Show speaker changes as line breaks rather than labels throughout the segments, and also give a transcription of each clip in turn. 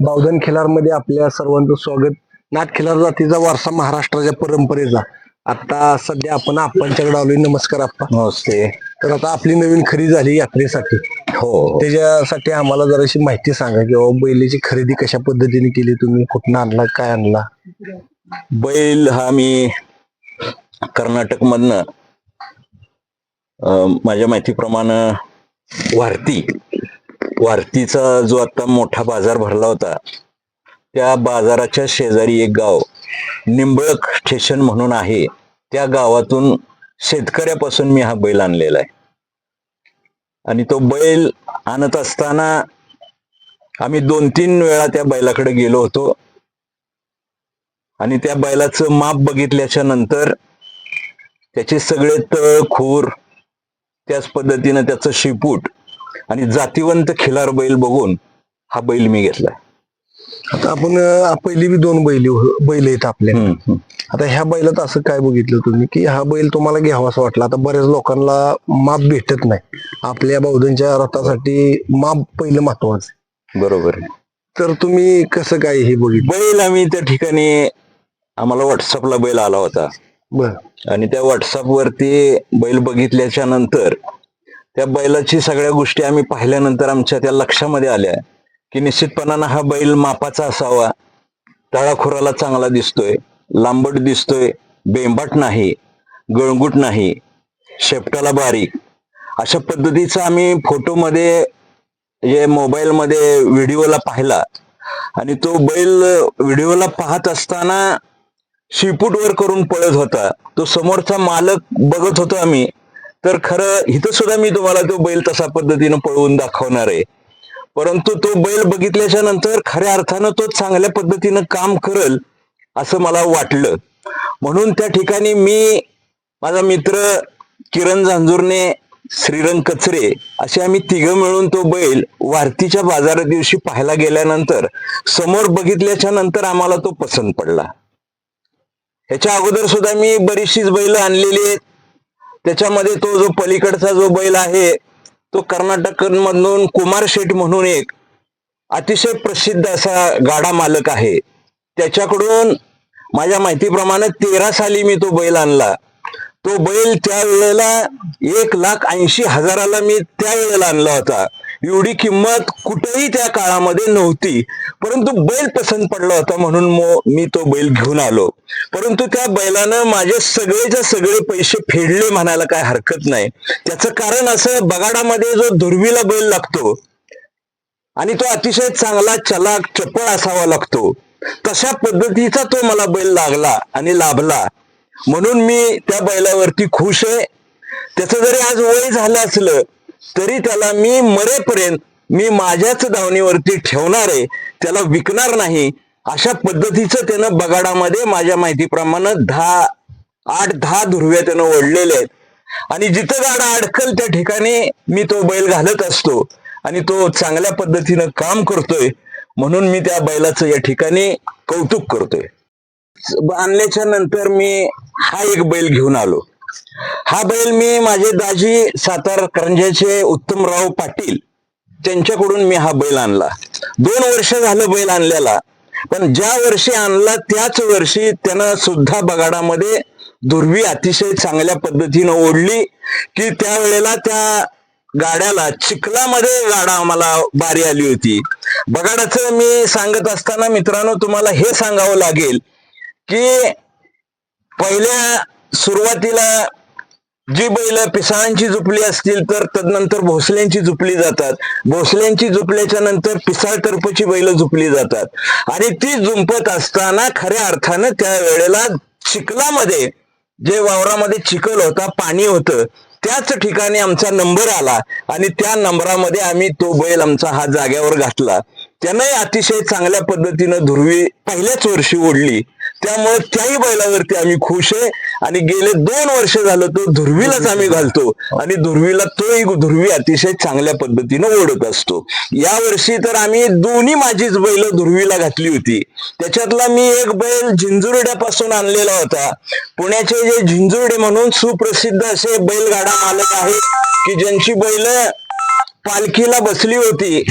बावधन खिलारमध्ये आपल्या सर्वांचं स्वागत. नाथ खिलार जातीचा वारसा महाराष्ट्राच्या परंपरेचा. आता सध्या आपण आप्पांच्याकडे आलोय. नमस्कार आप्पा.
नमस्ते.
तर आता आपली नवीन खरेदी झाली यात्रेसाठी.
हो.
त्याच्यासाठी आम्हाला जराशी माहिती सांगा की बाबा बैलीची खरेदी कशा पद्धतीने केली तुम्ही? कुठनं आणला? काय आणला?
बैल हा मी कर्नाटक मधनं माझ्या माहितीप्रमाणे वारती. वारतीचा जो आता मोठा बाजार भरला होता त्या बाजाराच्या शेजारी एक गाव निंबळक स्टेशन म्हणून आहे त्या गावातून शेतकऱ्यापासून मी हा बैल आणलेला आहे. आणि तो बैल आणत असताना आम्ही दोन तीन वेळा त्या बैलाकडे गेलो होतो. आणि त्या बैलाचं माप बघितल्याच्या नंतर त्याचे सगळे तळ खूर त्याच पद्धतीनं त्याचं शिपूट आणि जातीवंत खिलार बैल बघून हा बैल मी घेतला
आता आपण अं, पहिली बी दोन बैल बैल आहेत आपल्या आता ह्या बैलात असं काय बघितलं तुम्ही की हा बैल तुम्हाला घ्यावा असं वाटला? आता बऱ्याच लोकांना माप भेटत नाही. आपल्या बौद्धांच्या रथासाठी माप पहिलं महत्वाचं
बरोबर आहे.
तर तुम्ही कसं काय हे बघितलं?
बैल आम्ही त्या ठिकाणी आम्हाला व्हॉट्सअपला बैल आला होता.
बर.
आणि त्या व्हॉट्सअप वरती बैल बघितल्याच्या नंतर त्या बैलाची सगळ्या गोष्टी आम्ही पाहिल्यानंतर आमच्या त्या लक्षामध्ये आल्या की निश्चितपणानं हा बैल मापाचा असावा. तळाखोराला चांगला दिसतोय लांबट दिसतोय बेंबाट नाही गळगुट नाही शेपटाला बारीक. अशा पद्धतीचा आम्ही फोटोमध्ये जे मोबाईलमध्ये व्हिडिओला पाहिला. आणि तो बैल व्हिडिओला पाहत असताना शिपूटवर करून पळत होता. तो समोरचा मालक बघत होतो आम्ही. तर खरं इथं सुद्धा मी तुम्हाला तो बैल तसा पद्धतीनं पळवून दाखवणार आहे. परंतु तो बैल बघितल्याच्या नंतर खऱ्या अर्थानं तो चांगल्या पद्धतीनं काम करल असं मला वाटलं. म्हणून त्या ठिकाणी मी माझा मित्र किरण झांजुर्णे श्रीरंग कचरे असे आम्ही तिघं मिळून तो बैल वारतीच्या बाजारा दिवशी पाहायला गेल्यानंतर समोर बघितल्याच्या नंतर आम्हाला तो पसंत पडला. ह्याच्या अगोदर सुद्धा मी बरीचशीच बैल आणलेली आहेत. त्याच्यामध्ये तो जो पलीकडचा जो बैल आहे तो कर्नाटक मधून कुमार शेठ म्हणून एक अतिशय प्रसिद्ध असा गाडा मालक आहे. त्याच्याकडून माझ्या माहितीप्रमाणे तेरा साली मी तो बैल आणला. तो बैल त्या वेळेला एक लाख ऐंशी हजाराला मी त्या वेळेला आणला होता. एवढी किंमत कुठेही त्या काळामध्ये नव्हती. परंतु बैल पसंत पडला होता म्हणून मी तो बैल घेऊन आलो. परंतु त्या बैलानं माझे सगळेच्या सगळे पैसे फेडले म्हणायला काय हरकत नाही. त्याचं कारण असं बगाडामध्ये जो दुर्वीला बैल लागतो आणि तो अतिशय चांगला चलाक चपळ असावा लागतो. तशा पद्धतीचा तो मला बैल लागला आणि लाभला. म्हणून मी त्या बैलावरती खुश आहे. त्याचं जरी आज वय झालं असलं तरी त्याला मी मरेपर्यंत मी माझ्याच धावणीवरती ठेवणार आहे त्याला विकणार नाही अशा पद्धतीचं त्यानं बगाडामध्ये माझ्या माहितीप्रमाणे दहा आठ दहा धुर्व्या त्यानं ओढलेल्या आहेत. आणि जिथं गाडा अडकल त्या ठिकाणी मी तो बैल घालत असतो आणि तो चांगल्या पद्धतीनं काम करतोय म्हणून मी त्या बैलाचं या ठिकाणी कौतुक करतोय. आणल्याच्या नंतर मी हा एक बैल घेऊन आलो. हा बैल मी माझे दाजी सातार करंजाचे उत्तमराव पाटील त्यांच्याकडून मी हा बैल आणला. दोन वर्ष झालं बैल आणलेला. पण ज्या वर्षी आणला त्याच वर्षी त्यानं सुद्धा बगाडामध्ये दुर्वी अतिशय चांगल्या पद्धतीनं ओढली की त्यावेळेला त्या गाड्याला चिखलामध्ये गाडा आम्हाला बारी आली होती. बगाडाचं मी सांगत असताना मित्रांनो तुम्हाला हे सांगावं लागेल की पहिल्या सुरुवातीला जी बैल पिसाळांची झुपली असतील तर तदनंतर भोसल्यांची झुपली जातात. भोसल्यांची झुपल्याच्या नंतर पिसाळ तर्फची बैल झुपली जातात. आणि ती झुंपत असताना खऱ्या अर्थानं त्या वेळेला चिखलामध्ये जे वावरामध्ये चिखल होता पाणी होतं त्याच ठिकाणी आमचा नंबर आला. आणि त्या नंबरामध्ये आम्ही तो बैल आमचा हा जाग्यावर घातला. त्यानंही अतिशय चांगल्या पद्धतीनं धुरवी पहिल्याच वर्षी ओढली. त्यामुळे त्याही बैलावरती आम्ही खुश आहे. आणि गेले दोन वर्ष झालं तो धुर्वीलाच आम्ही घालतो. आणि धुर्वीला तोही धुर्वी अतिशय चांगल्या पद्धतीनं ओढत असतो. या वर्षी तर आम्ही दोन्ही माझीच बैल धुर्वीला घातली होती. त्याच्यातला मी एक बैल झिंजुरड्यापासून आणलेला होता. पुण्याचे जे झिंजुरडे म्हणून सुप्रसिद्ध असे बैलगाडा मालक आहेत की ज्यांची बैल पालखीला बसली होती.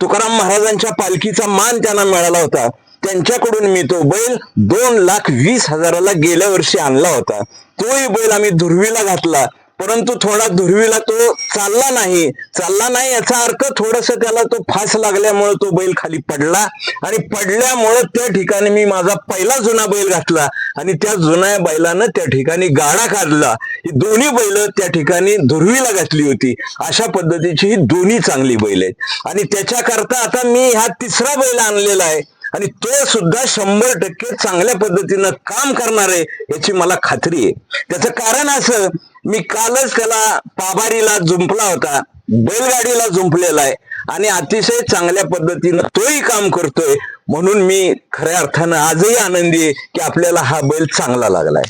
तुकाराम महाराजांच्या पालखीचा मान त्यांना मिळाला होता. त्यांच्याकडून मी तो बैल दोन लाख वीस हजाराला गेल्या वर्षी आणला होता. तोही बैल आम्ही धुर्वीला घातला. परंतु थोडा धुर्वीला तो चालला नाही. चालला नाही याचा अर्थ थोडस त्याला तो फास लागल्यामुळे तो बैल खाली पडला. आणि पडल्यामुळे त्या ठिकाणी मी माझा पहिला जुना बैल घातला. आणि त्या जुन्या बैलानं त्या ठिकाणी गाडा काढला. ही दोन्ही बैल त्या ठिकाणी धुर्वीला घातली होती. अशा पद्धतीची ही दोन्ही चांगली बैल आहेत. आणि त्याच्याकरता आता मी हा तिसरा बैल आणलेला आहे. आणि तो सुद्धा शंभर टक्के चांगल्या पद्धतीनं काम करणार आहे याची मला खात्री आहे. त्याचं कारण असं मी कालच त्याला पाबारीला जुंपला होता बैलगाडीला जुंपलेला आहे आणि अतिशय चांगल्या पद्धतीनं तोही काम करतोय म्हणून मी खऱ्या अर्थानं आजही आनंदी आहे की आपल्याला हा बैल चांगला लागलाय.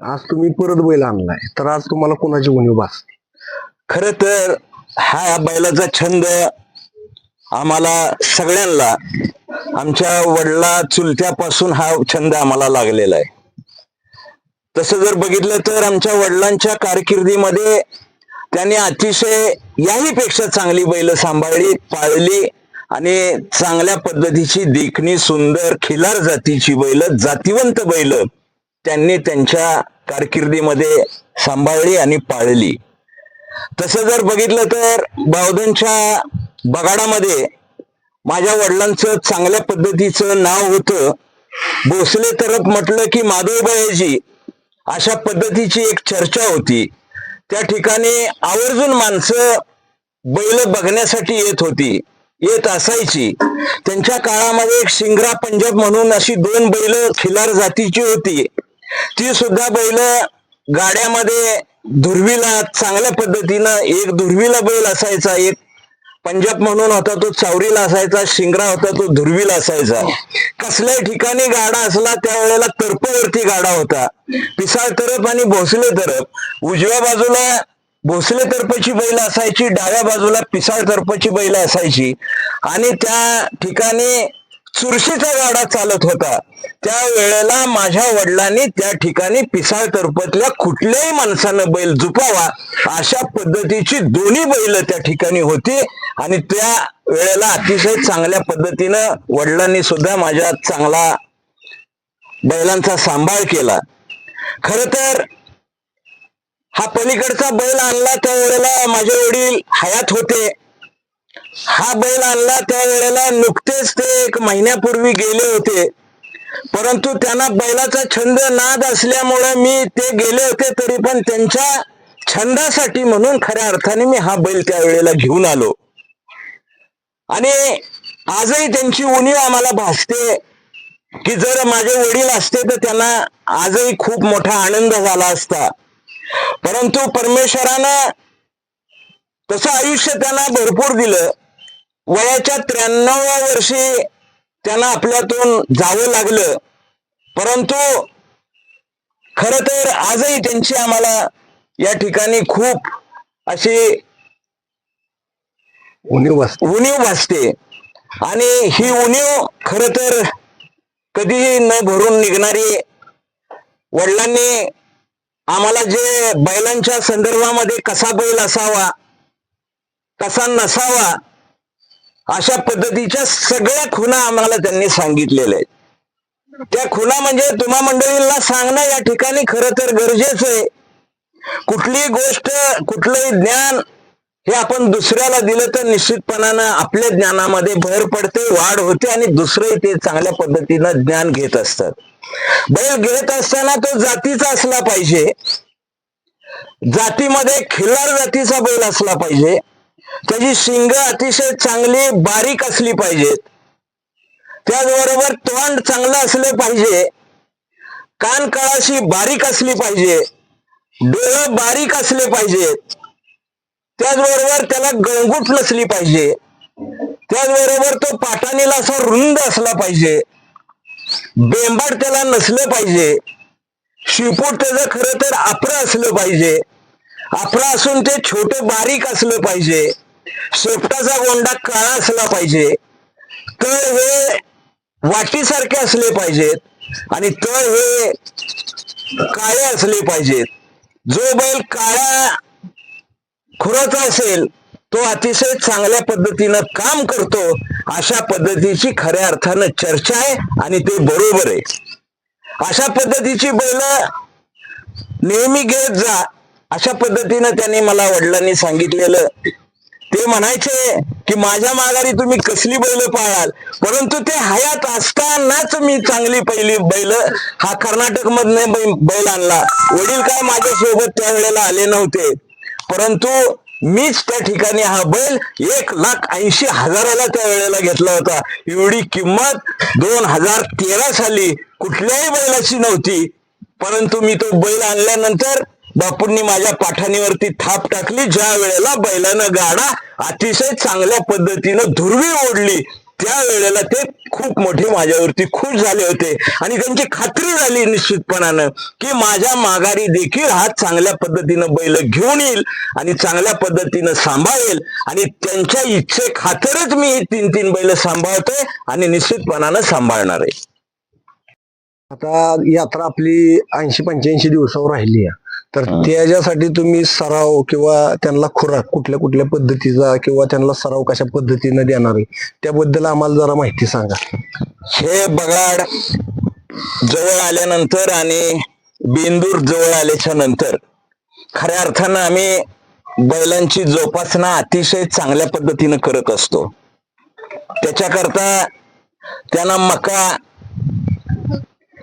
आज तुम्ही परत बैल आणलाय तर आज तुम्हाला कोणाची उणीव भासते?
खर तर हा बैलाचा छंद आम्हाला सगळ्यांना आमच्या वडला चुलत्यापासून हा छंद आम्हाला लागलेला आहे. तसं जर बघितलं तर आमच्या वडिलांच्या कारकिर्दीमध्ये त्यांनी अतिशय याही पेक्षा चांगली बैल सांभाळली पाळली आणि चांगल्या पद्धतीची देखणी सुंदर खिलार जातीची बैल जातीवंत बैल त्यांनी त्यांच्या कारकिर्दीमध्ये सांभाळली आणि पाळली. तसं जर बघितलं तर बावधनच्या बगाडामध्ये माझ्या वडिलांचं चांगल्या पद्धतीचं नाव होतं. भोसले तरफ म्हटलं की माधवबाईजी अशा पद्धतीची एक चर्चा होती. त्या ठिकाणी आवर्जून माणसं बैल बघण्यासाठी येत होती येत असायची. त्यांच्या काळामध्ये एक शिंगरा पंजाब म्हणून अशी दोन बैल खिलार जातीची होती. ती सुद्धा बैल गाड्यामध्ये धुर्वीला चांगल्या पद्धतीनं एक धुर्वीला बैल असायचा एक पंजाब म्हणून होता तो चावरीला असायचा शिंगरा होता तो धुर्वीला असायचा. कसल्याही ठिकाणी गाडा असला त्यावेळेला तर्पवरती गाडा होता. पिसाळ तरफ आणि भोसले तरफ. उजव्या बाजूला भोसले तर्फची बैल असायची डाव्या बाजूला पिसाळ तर्फची बैल असायची. आणि त्या ठिकाणी चुरशीचा गाडा चालत होता. त्या वेळेला माझ्या वडिलांनी त्या ठिकाणी पिसाळ तर्फतल्या कुठल्याही माणसानं बैल जुपावा अशा पद्धतीची दोन्ही बैल त्या ठिकाणी होती. आणि त्या वेळेला अतिशय चांगल्या पद्धतीनं वडिलांनी सुद्धा माझ्या चांगला बैलांचा सांभाळ केला. खर तर हा पलीकडचा बैल आणला त्या वेळेला माझे वडील हयात होते. हा बैल आणला त्या वेळेला नुकतेच ते एक महिन्यापूर्वी गेले होते. परंतु त्यांना बैलाचा छंद नाद असल्यामुळे मी ते गेले होते तरी पण त्यांच्या छंदासाठी म्हणून खऱ्या अर्थाने मी हा बैल त्या वेळेला घेऊन आलो. आणि आजही त्यांची उणीव आम्हाला भासते की जर माझे वडील असते तर त्यांना आजही खूप मोठा आनंद झाला असता. परंतु परमेश्वरानं तसं आयुष्य त्यांना भरपूर दिलं. वयाच्या त्र्याण्णव्या वर्षी त्यांना आपल्यातून जावं लागलं. परंतु खर तर आजही त्यांची आम्हाला या ठिकाणी खूप अशी
उणीव असते
उणीव भासते आणि ही उणीव खर तर कधीही न भरून निघणारी वडिलांनी आम्हाला जे बैलांच्या संदर्भामध्ये कसा बैल असावा कसा नसावा अशा पद्धतीच्या सगळ्या खुणा आम्हाला त्यांनी सांगितलेल्या आहेत. त्या खुणा म्हणजे तुम्हा मंडळींना सांगणं या ठिकाणी खरं तर गरजेचं आहे. कुठलीही गोष्ट कुठलंही ज्ञान हे आपण दुसऱ्याला दिलं तर निश्चितपणानं आपल्या ज्ञानामध्ये भर पडते वाढ होते आणि दुसरंही ते चांगल्या पद्धतीनं ज्ञान घेत असतात. बैल घेत असताना तो जातीचा असला पाहिजे. जातीमध्ये खिल्लार जातीचा बैल असला पाहिजे. त्याची शिंग अतिशय चांगली बारीक असली पाहिजेत त्याचबरोबर तोंड चांगलं असले पाहिजे. कान कळाशी बारीक असली पाहिजे. डोळं बारीक असले पाहिजेत त्याचबरोबर त्याला गळगुट नसली पाहिजे. त्याचबरोबर तो पाटाणीला असा रुंद असला पाहिजे. बेंबाड त्याला नसलं पाहिजे. शिपूट त्याचं खरं तर आपरं असलं पाहिजे. आपरा असून ते छोटं बारीक असलं पाहिजे. शेपटाचा गोंडा काळा असला पाहिजे. तळ हे वाटीसारखे असले पाहिजेत आणि तळ हे काळे असले पाहिजेत. जो बैल काळ्या खुराचा असेल तो अतिशय चांगल्या पद्धतीनं काम करतो अशा पद्धतीची खऱ्या अर्थानं चर्चा आहे आणि ते बरोबर आहे. अशा पद्धतीची बैल नेहमी घेत जा अशा पद्धतीनं त्यांनी मला वडिलांनी सांगितलेलं. ते म्हणायचे की माझ्या माघारी तुम्ही कसली बैल पाळाल? परंतु ते हयात असतानाच मी चांगली पहिली बैल हा कर्नाटक मधने बैल आणला. वडील काय माझ्या सोबत त्यावेळेला आले नव्हते. परंतु मीच त्या ठिकाणी हा बैल एक लाख ऐंशी हजाराला त्या वेळेला घेतला होता. एवढी किंमत दोन हजार तेरा साली कुठल्याही बैलाची नव्हती. परंतु मी तो बैल आणल्यानंतर बापूंनी माझ्या पाठाणीवरती थाप टाकली. ज्या वेळेला बैलानं गाडा अतिशय चांगल्या पद्धतीनं धुरवी ओढली त्यावेळेला ते खूप मोठे माझ्यावरती खुश झाले होते. आणि त्यांची खात्री झाली निश्चितपणानं की माझ्या माघारी देखील हा चांगल्या पद्धतीनं बैल घेऊन येईल आणि चांगल्या पद्धतीनं सांभाळेल. आणि त्यांच्या इच्छे खातरच मी ही तीन तीन बैल सांभाळतोय आणि निश्चितपणानं सांभाळणार आहे
आता यात्रा आपली ऐंशी पंच्याऐंशी दिवसावर राहिली आहे. तर त्याच्यासाठी तुम्ही सराव किंवा त्यांना खुराक कुठल्या कुठल्या पद्धतीचा किंवा त्यांना सराव कशा पद्धतीनं देणार आहे त्याबद्दल आम्हाला जरा माहिती सांगा.
हे बगाड जवळ आल्यानंतर आणि बेंदूर जवळ आल्याच्यानंतर खऱ्या अर्थानं आम्ही बैलांची जोपासना अतिशय चांगल्या पद्धतीनं करत असतो. त्याच्याकरता त्यांना मका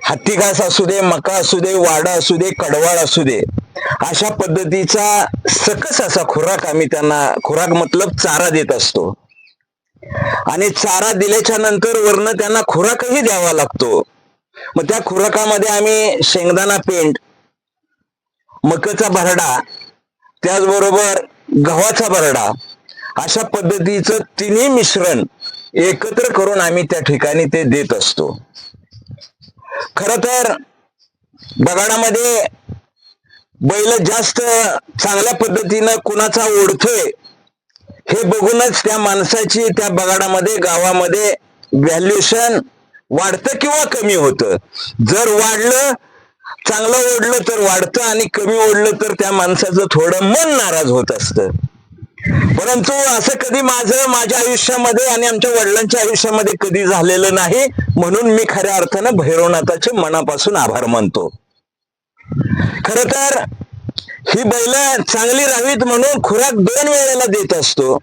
हत्ती घास असू दे मका असू दे वाडा असू दे कडवाळ असू दे अशा पद्धतीचा सकस असा खुराक आम्ही त्यांना खुराक मतलब चारा देत असतो. आणि चारा दिल्याच्या नंतर वरनं त्यांना खुराकही द्यावा लागतो. मग त्या खुराकामध्ये आम्ही शेंगदाणा पेंट मकाचा भरडा त्याचबरोबर गव्हाचा भरडा अशा पद्धतीचं तिन्ही मिश्रण एकत्र करून आम्ही त्या ठिकाणी ते देत असतो. खर तर बगाडामध्ये बैल जास्त चांगल्या पद्धतीनं कुणाचा ओढतोय हे बघूनच त्या माणसाची त्या बगाडामध्ये गावामध्ये व्हॅल्युएशन वाढतं किंवा कमी होतं. जर वाढलं चांगलं ओढलं तर वाढतं आणि कमी ओढलं तर त्या माणसाचं थोडं मन नाराज होत असतं. परंतु असं कधी माझं माझ्या आयुष्यामध्ये आणि आमच्या वडिलांच्या आयुष्यामध्ये कधी झालेलं नाही म्हणून मी खऱ्या अर्थानं भैरवनाथाचे मनापासून आभार मानतो. खर तर ही बैल चांगली राहावीत म्हणून खुराक दोन वेळेला देत असतो.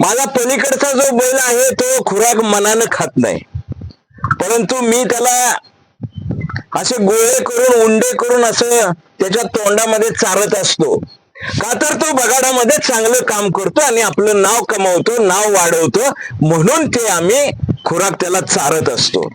माझा पलीकडचा जो बैल आहे तो खुराक मनानं खात नाही. परंतु मी त्याला असे गोळे करून उंडे करून असं त्याच्या तोंडामध्ये चारत असतो. का तर तो बगाडामध्ये चांगलं काम करतो आणि आपलं नाव कमावतो नाव वाढवतो. म्हणून ते आम्ही खुराक त्याला चारत असतो.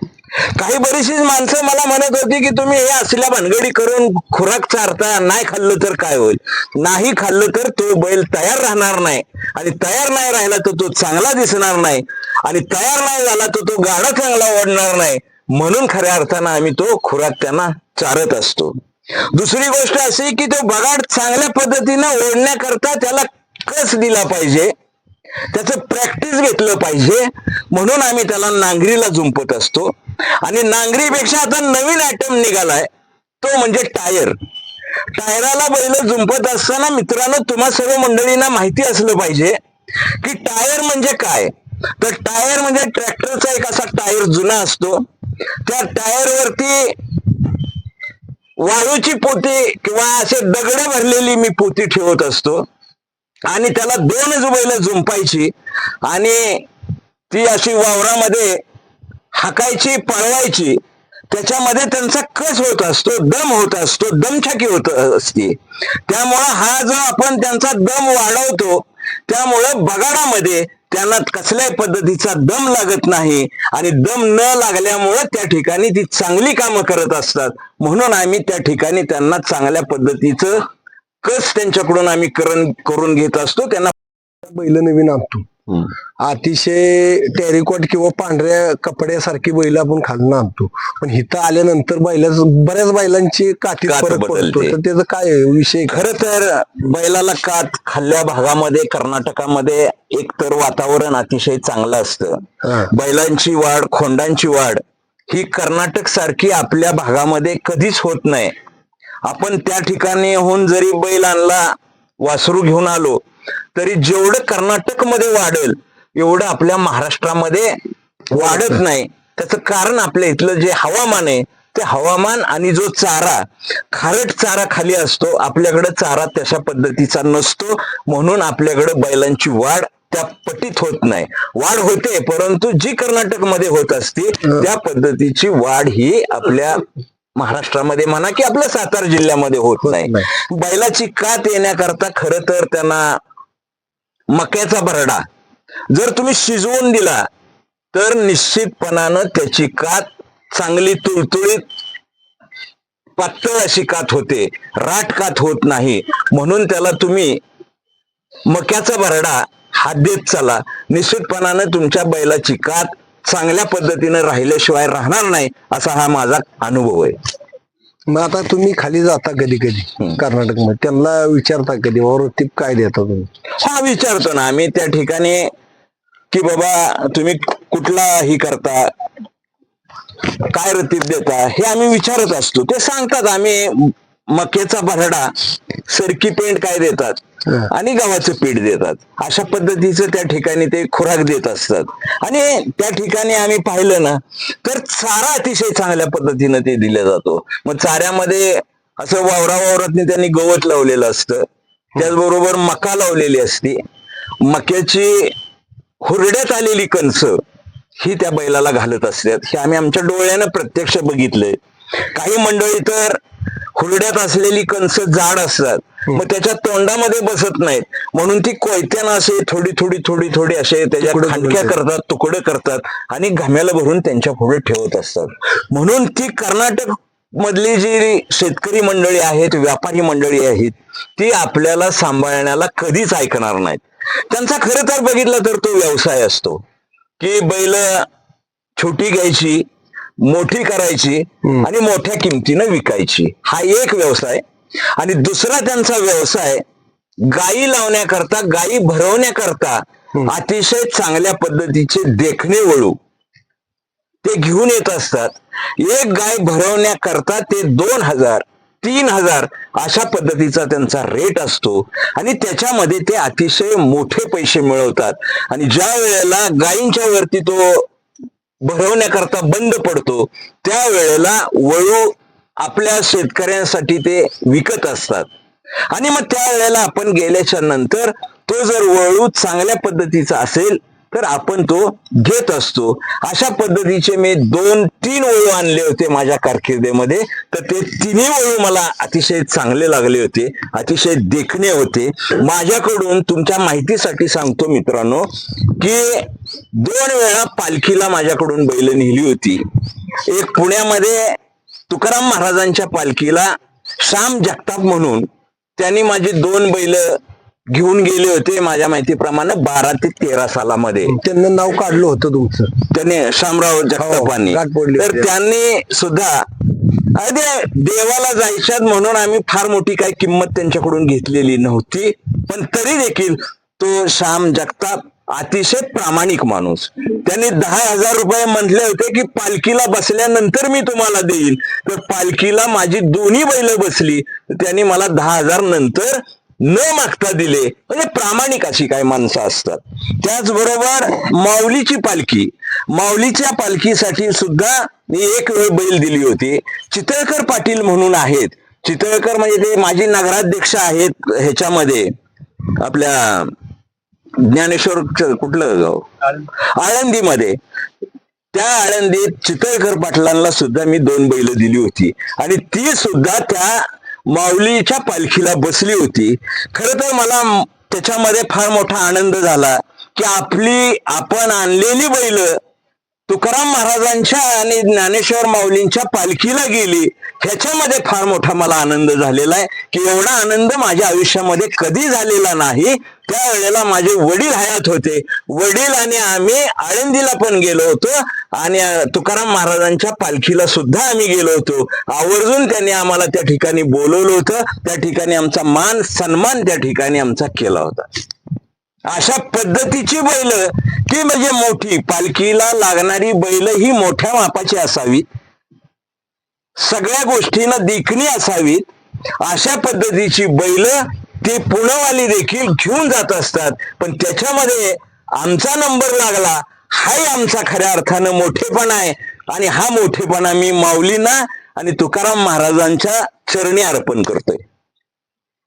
काही बरीचशी माणसं मला म्हणत होती की तुम्ही हे असल्या भानगडी करून खुराक चारता नाही खाल्लं तर काय होईल? नाही खाल्लं तर तो बैल तयार राहणार नाही. आणि तयार नाही राहिला तर तो चांगला दिसणार नाही. आणि तयार नाही झाला तर तो गाडा चांगला ओढणार नाही. म्हणून खऱ्या अर्थानं आम्ही तो खुराक त्यांना चारत असतो. दुसरी गोष्ट अशी की तो बगाड चांगल्या पद्धतीनं ओढण्याकरता त्याला कस दिला पाहिजे? त्याचं प्रॅक्टिस घेतलं पाहिजे. म्हणून आम्ही त्याला नांगरीला जुंपत असतो. आणि नांगरीपेक्षा आता नवीन आयटम निघालाय. तो म्हणजे टायर. टायराला बैल जुंपत असताना मित्रांनो तुम्हा सर्व मंडळींना माहिती असलं पाहिजे की टायर म्हणजे काय? तर टायर म्हणजे ट्रॅक्टरचा एक असा टायर जुना असतो. त्या टायर वरती वाळूची पोती किंवा असे दगड भरलेली मी पोती ठेवत असतो. आणि त्याला दोन बैल झुंपायची. आणि ती अशी वावरामध्ये हाकायची पळवायची. त्याच्यामध्ये त्यांचा कस होत असतो दम होत असतो दमछाकी होत असते. त्यामुळं हा जो आपण त्यांचा दम वाढवतो त्यामुळं बगाडामध्ये त्यांना कसल्याही पद्धतीचा दम लागत नाही आणि दम न लागल्यामुळं त्या ठिकाणी ती चांगली कामं करत असतात. म्हणून आम्ही त्या ठिकाणी त्यांना चांगल्या पद्धतीचं कस त्यांच्याकडून आम्ही करून करून घेत असतो. त्यांना
बैल नवीन आणतो. अतिशय टेरिकॉट किंवा पांढऱ्या कपड्यासारखी बैल आपण खालून आणतो पण इथं आल्यानंतर बैलाच बऱ्याच बैलांची काठी फरक पडतो. तर त्याचं काय विषय?
खर तर बैलाला कात खाल्ल्या भागामध्ये कर्नाटकामध्ये एकतर वातावरण अतिशय चांगलं असतं. बैलांची वाढ खोंडांची वाढ ही कर्नाटक सारखी आपल्या भागामध्ये कधीच होत नाही आपण त्या ठिकाणी होऊन जरी बैल आणला वासरू घेऊन आलो तरी जेवढं कर्नाटकमध्ये वाढेल एवढं आपल्या महाराष्ट्रामध्ये वाढत नाही. त्याचं कारण आपल्या इथलं जे हवामान आहे ते हवामान आणि जो चारा खारट चारा खाली असतो आपल्याकडे चारा तशा पद्धतीचा नसतो म्हणून आपल्याकडे बैलांची वाढ त्या पटीत होत नाही. वाढ होते परंतु जी कर्नाटकमध्ये होत असते त्या पद्धतीची वाढ ही आपल्या महाराष्ट्रामध्ये म्हणा की आपल्या सातारा जिल्ह्यामध्ये होत नाही. बैलाची कात येण्याकरता खरं तर त्यांना मक्याचा भरडा. जर तुम्ही शिजवून दिला तर निश्चितपणानं त्याची कात चांगली तुळतुळीत पातळ अशी कात होते. राट कात होत नाही. म्हणून त्याला तुम्ही मक्याचा भरडा हात देत चला. निश्चितपणानं तुमच्या बैलाची कात चांगल्या पद्धतीनं राहिल्याशिवाय राहणार नाही असा हा माझा अनुभव आहे.
मग आता तुम्ही खाली जाता कधी कधी कर्नाटकमध्ये त्यांना विचारता कधी टीप काय देता तुम्ही?
हा विचारतो ना. आम्ही त्या ठिकाणी की बाबा तुम्ही कुठला ही करता? काय रतीब देता? हे आम्ही विचारत असतो. ते सांगतात आम्ही मक्याचा भरडा सरकी पेंट काय देतात.
हो.
आणि गव्हाचं पीठ देतात. अशा पद्धतीचं त्या ठिकाणी ते खुराक देत असतात. आणि त्या ठिकाणी आम्ही पाहिलं ना तर चारा अतिशय चांगल्या पद्धतीनं ते दिला जातो. मग चाऱ्यामध्ये असं वावरा वावरात त्यांनी गवत लावलेलं असतं. त्याचबरोबर मका लावलेली असते. मक्याची हुरड्यात आलेली कणस ही त्या बैलाला घालत असतात. हे आम्ही आमच्या डोळ्यानं प्रत्यक्ष बघितलंय. काही मंडळी तर हुरड्यात असलेली कणस जाड असतात. मग त्याच्या तोंडामध्ये बसत नाहीत. म्हणून ती कोयत्यानं असे थोडी थोडी थोडी थोडी असे त्याच्या खांडक्या करतात तुकडे करतात आणि घाम्याला भरून त्यांच्या पुढे ठेवत असतात. म्हणून ती कर्नाटक मधली जी शेतकरी मंडळी आहेत व्यापारी मंडळी आहेत ती आपल्याला सांभाळण्याला कधीच ऐकणार नाहीत. त्यांचा खरं तर बघितलं तर तो व्यवसाय असतो. की बैल छोटी घ्यायची मोठी करायची. आणि मोठ्या किमतीनं विकायची. हा एक व्यवसाय. आणि दुसरा त्यांचा व्यवसाय गायी लावण्याकरता गायी भरवण्याकरता. अतिशय चांगल्या पद्धतीचे देखणे वळू. ते घेऊन येत असतात. एक गाय भरवण्याकरता ते दोन हजार तीन हजार अशा पद्धतीचा त्यांचा रेट असतो. आणि त्याच्यामध्ये ते अतिशय मोठे पैसे मिळवतात. आणि ज्या वेळेला गायींच्या वरती तो भरवण्याकरता बंद पडतो. त्यावेळेला वळू आपल्या शेतकऱ्यांसाठी ते विकत असतात. आणि मग त्यावेळेला आपण गेल्याच्यानंतर तो जर वळू चांगल्या पद्धतीचा असेल तर आपण तो घेत असतो. अशा पद्धतीचे मी दोन तीन वळू आणले होते माझ्या कारकिर्दीमध्ये. तर ते तिन्ही वळू मला अतिशय चांगले लागले होते अतिशय देखणे होते. माझ्याकडून तुमच्या माहितीसाठी सांगतो मित्रांनो की दोन वेळा पालखीला माझ्याकडून बैल नेली होती. एक पुण्यामध्ये तुकाराम महाराजांच्या पालखीला श्याम जगताप म्हणून त्यांनी माझे दोन बैल घेऊन गेले होते माझ्या माहितीप्रमाणे बारा ते तेरा सालामध्ये.
त्यांना नाव काढलं होतं तुमचं.
त्याने शामराव जगतापांनी.
गाठ पडली
तर. त्यांनी सुद्धा अरे देवाला जायच्यात म्हणून आम्ही फार मोठी काही किंमत त्यांच्याकडून घेतलेली नव्हती. पण तरी देखील तो श्याम जगताप अतिशय प्रामाणिक माणूस. त्यांनी दहा हजार रुपये म्हटले होते की पालखीला बसल्यानंतर मी तुम्हाला देईल तर पालखीला माझी दोन्ही बैल बसली. त्यांनी मला दहा हजार नंतर न मागता दिले. म्हणजे प्रामाणिक अशी काही माणसं असतात. त्याचबरोबर माऊलीची पालखी. माऊलीच्या पालखीसाठी सुद्धा एक वेळ बैल दिली होती. चितळकर पाटील म्हणून आहेत. चितळकर म्हणजे ते माजी नगराध्यक्ष आहेत ह्याच्यामध्ये. आपल्या ज्ञानेश्वर कुठलं गाव? आळंदीमध्ये. त्या आळंदीत चितळकर पाटलांना सुद्धा मी दोन बैल दिली होती. आणि ती सुद्धा त्या माऊलीच्या पालखीला बसली होती. खर तर मला त्याच्यामध्ये फार मोठा आनंद झाला की आपली आपण आणलेली बैल तुकाराम महाराजांच्या आणि ज्ञानेश्वर माऊलींच्या पालखीला गेली. ह्याच्यामध्ये फार मोठा मला आनंद झालेला आहे की एवढा आनंद माझ्या आयुष्यामध्ये कधी झालेला नाही. त्यावेळेला माझे वडील हयात होते. वडील आणि आम्ही आळंदीला पण गेलो होतो आणि तुकाराम महाराजांच्या पालखीला सुद्धा आम्ही गेलो होतो. आवर्जून त्यांनी आम्हाला त्या ठिकाणी बोलवलं होतं. त्या ठिकाणी आमचा मान सन्मान त्या ठिकाणी आमचा केला होता. अशा पद्धतीची बैल ती म्हणजे मोठी. पालखीला लागणारी बैल ही मोठ्या मापाची असावी. सगळ्या गोष्टींना देखणी असावीत अशा पद्धतीची बैल ती पुणेवाली देखील घेऊन जात असतात. पण त्याच्यामध्ये आमचा नंबर लागला. हाही आमचा खऱ्या अर्थानं मोठेपणा आहे. आणि हा मोठेपणा मी माऊलींना आणि तुकाराम महाराजांच्या चरणी अर्पण करतोय.